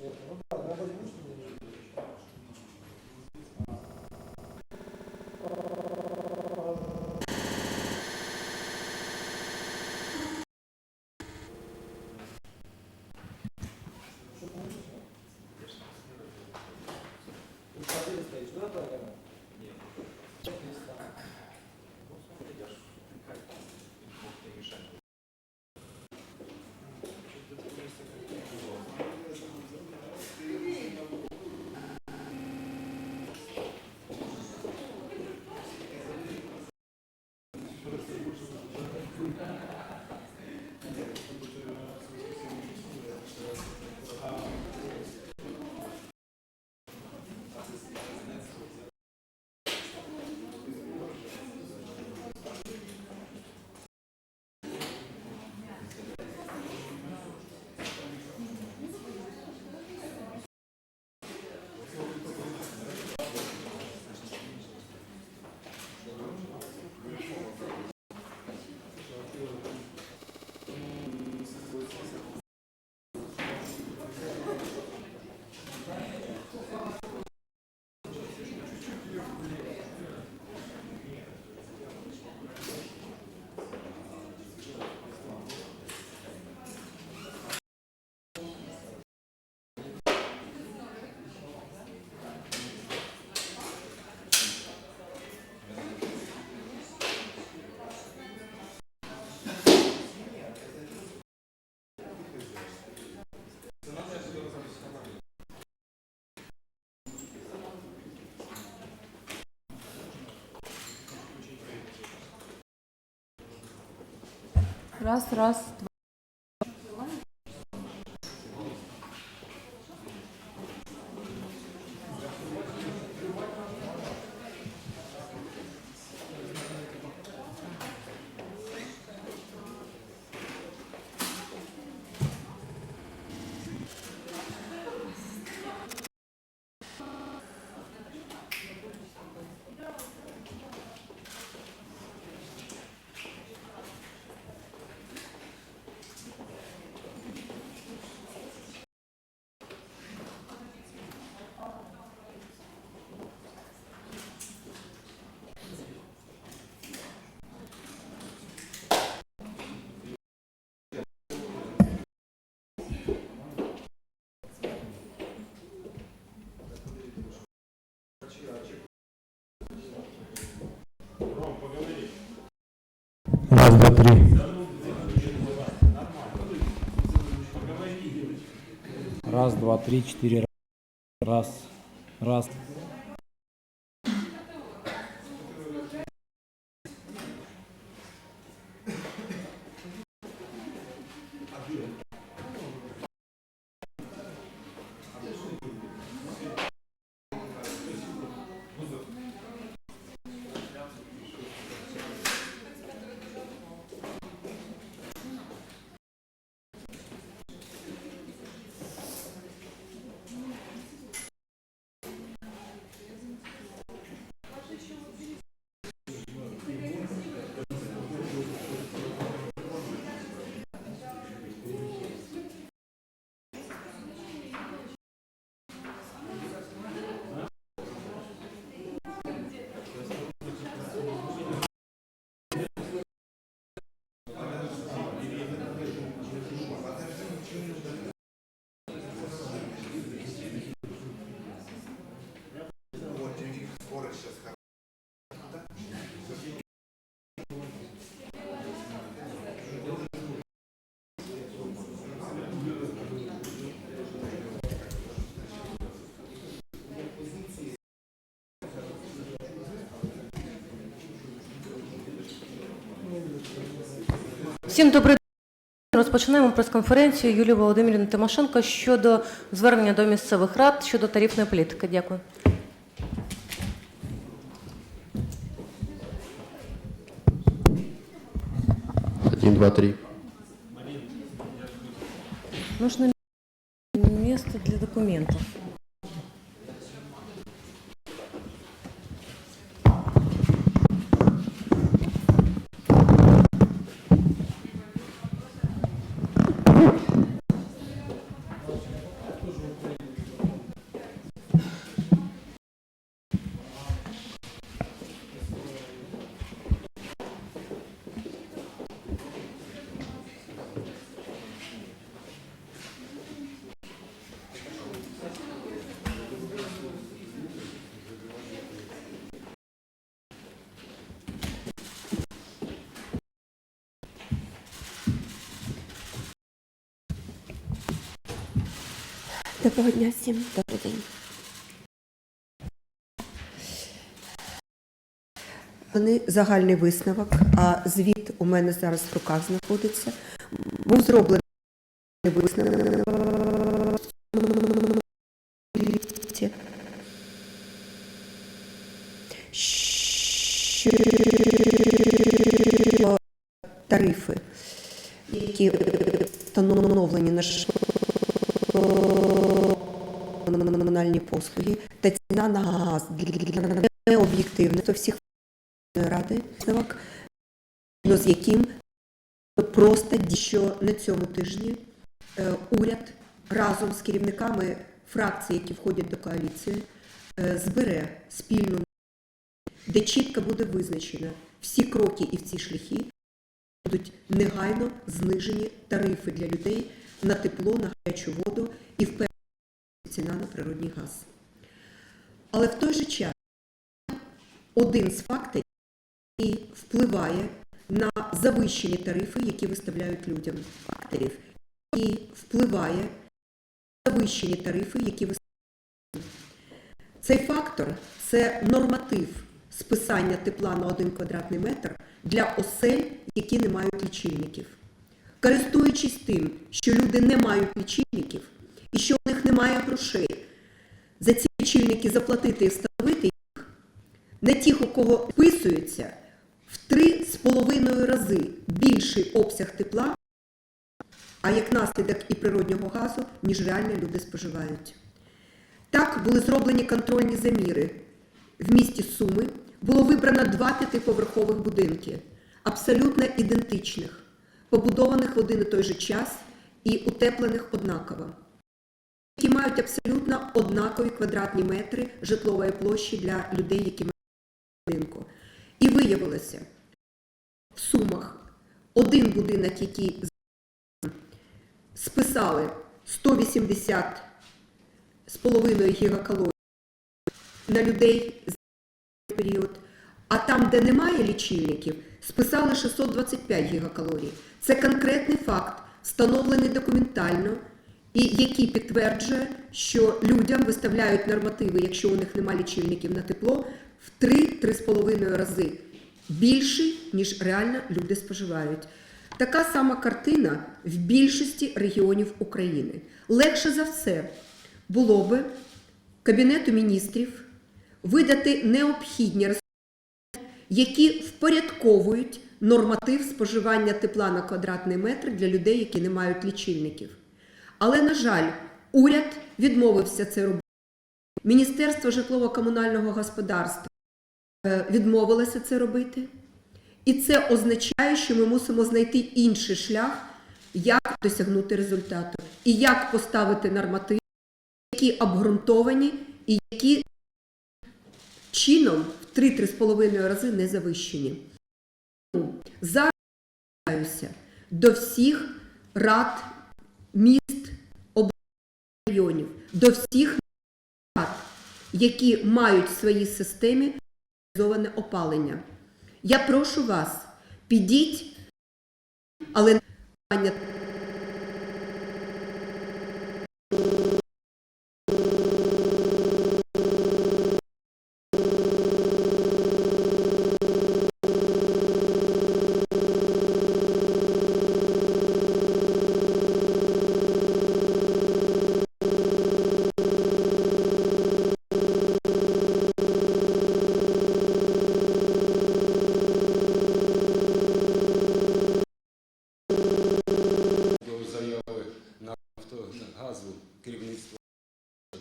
Yeah, Thank you. Раз, раз, два. Раз, два, три. Раз, два, три, четыре. Раз, раз. Всім добрий день. Розпочинаємо прес-конференцію Юлії Володимирівни Тимошенко щодо звернення до місцевих рад щодо тарифної політики. Дякую. Один, два, три. Нужно место для документов. Доброго дня всім. Добрий день. Вони загальний висновок, а звіт у мене зараз в руках знаходиться. Був зроблений висновок. Тарифи, які встановлені на комунальні послуги та ціна на газ. Не об'єктивна до всіх ради висновок, з яким просто що на цьому тижні е, уряд разом з керівниками фракцій, які входять до коаліції, е, збере спільну, де чітко буде визначено всі кроки і всі шляхи будуть негайно знижені тарифи для людей на тепло, на гарячу воду і в ціна на природний газ. Але в той же час один з факторів, який впливає на завищені тарифи, які виставляють людям. Факторів, і впливає на завищені тарифи, які виставляють. Цей фактор це норматив списання тепла на 1 квадратний метр для осель, які не мають лічильників. Користуючись тим, що люди не мають лічильників і що у них немає грошей за ці лічильники заплатити і встановити їх, на тих, у кого вписується в три з половиною рази більший обсяг тепла, а як наслідок і природнього газу, ніж реально люди споживають. Так були зроблені контрольні заміри. В місті Суми було вибрано два п'ятиповерхових будинки, абсолютно ідентичних, побудованих в один і той же час і утеплених однаково, які мають абсолютно однакові квадратні метри житлової площі для людей, які мають будинку. І виявилося, в Сумах один будинок, який списали 180 з половиною гігакалорій на людей за період, а там, де немає лічильників, списали 625 гігакалорій. Це конкретний факт, встановлений документально, і який підтверджує, що людям виставляють нормативи, якщо у них немає лічильників на тепло, в 3-3,5 рази більший, ніж реально люди споживають. Така сама картина в більшості регіонів України. Легше за все було би Кабінету міністрів видати необхідні які впорядковують норматив споживання тепла на квадратний метр для людей, які не мають лічильників. Але, на жаль, уряд відмовився це робити. Міністерство житлово-комунального господарства е, відмовилося це робити. І це означає, що ми мусимо знайти інший шлях, як досягнути результату і як поставити норматив, які обґрунтовані і які чином 3-3,5 рази не завищені. Зараз до всіх рад міст обласних районів, до всіх рад, які мають в своїй системі організоване опалення. Я прошу вас, підіть, але не до заяви на Нафтогазу керівництво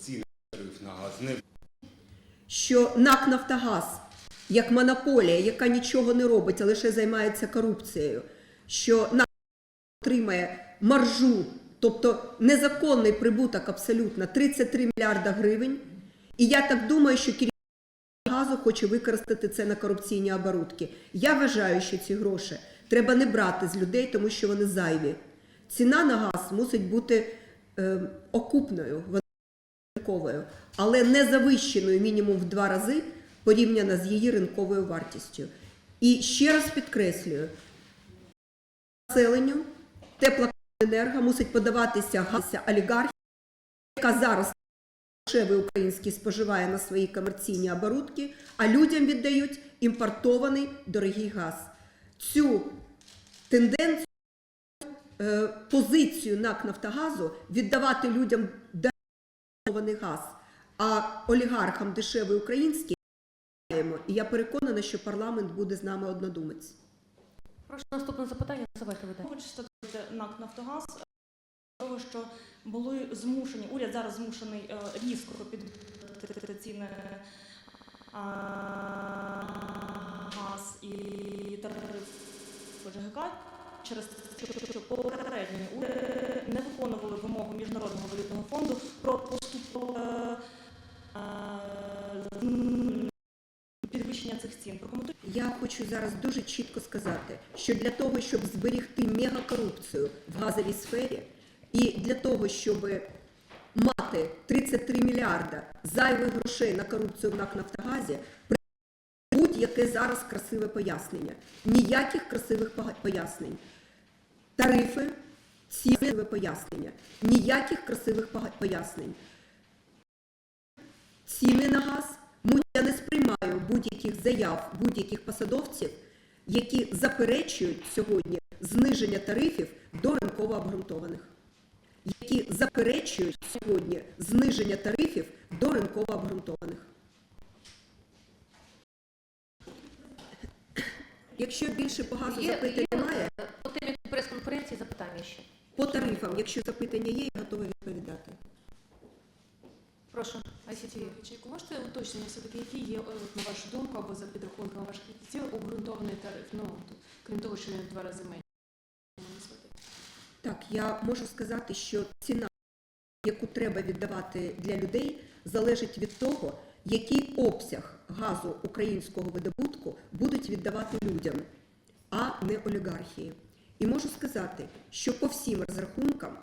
ціни тариф на газ не що НАК Нафтогаз, як монополія, яка нічого не робить, а лише займається корупцією, що НАК отримає маржу, тобто незаконний прибуток абсолютно 33 мільярда гривень. І я так думаю, що керівництво газу хоче використати це на корупційні оборудки. Я вважаю, що ці гроші треба не брати з людей, тому що вони зайві. Ціна на газ мусить бути е, окупною. але не завищеною мінімум в два рази порівняно з її ринковою вартістю. І ще раз підкреслюю, населенню теплокомуненерго мусить подаватися газ олігархів, яка зараз дешевий український споживає на свої комерційні оборудки, а людям віддають імпортований дорогий газ. Цю тенденцію, е, позицію НАК Нафтогазу віддавати людям дорогий газ, а олігархам дешевий український. І я переконана, що парламент буде з нами однодумець. Прошу наступне запитання. Називайте веде. НАК Нафтогаз е, того, що були змушені, уряд зараз змушений е, різко підвищити ціни газ і тариф ЖГК через те, що- попередні уряди не виконували вимогу Міжнародного валютного фонду про поступ е, е, підвищення цих цін. Я хочу зараз дуже чітко сказати, що для того, щоб зберегти мегакорупцію в газовій сфері, і для того, щоб мати 33 мільярда зайвих грошей на корупцію в НАК Нафтогазі, будь-яке зараз красиве пояснення. Ніяких красивих пояснень. Тарифи, ціни, красиве пояснення. Ніяких красивих пояснень. Ціни на газ. Я не сприймаю будь-яких заяв будь-яких посадовців, які заперечують сьогодні зниження тарифів до ринково обґрунтованих, які заперечують сьогодні зниження тарифів до ринково обґрунтованих. Якщо більше по запитань немає, По темі прес-конференції запитання ще. по тарифам, якщо запитання є, я готова відповідати. Прошу. Чайку, можете уточнення все-таки, який є, е, на вашу думку, або за підрахунками ваших фахівців, обґрунтований тариф? Ну, крім того, що він в два рази менше. Так, я можу сказати, що ціна, яку треба віддавати для людей, залежить від того, який обсяг газу українського видобутку будуть віддавати людям, а не олігархії. І можу сказати, що по всім розрахункам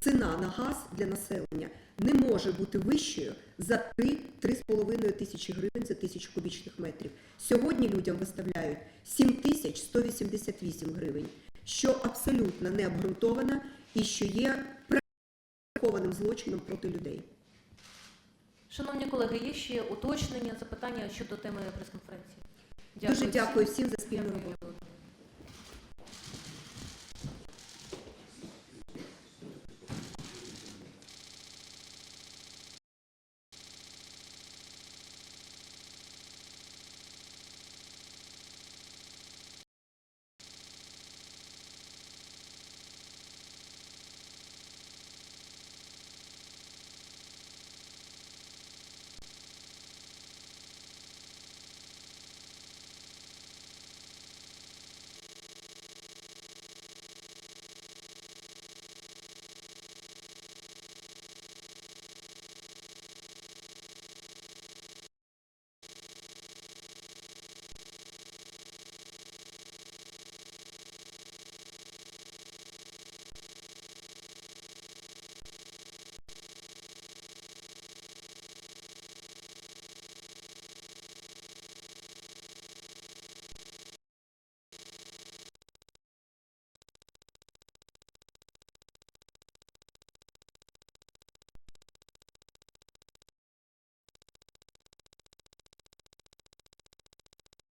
ціна на газ для населення не може бути вищою за 3-3,5 тисячі гривень за тисячу кубічних метрів. Сьогодні людям виставляють 7188 гривень, що абсолютно не обґрунтовано і що є прихованим злочином проти людей. Шановні колеги, є ще уточнення, запитання щодо теми прес-конференції? Дуже дякую всім за спільну роботу.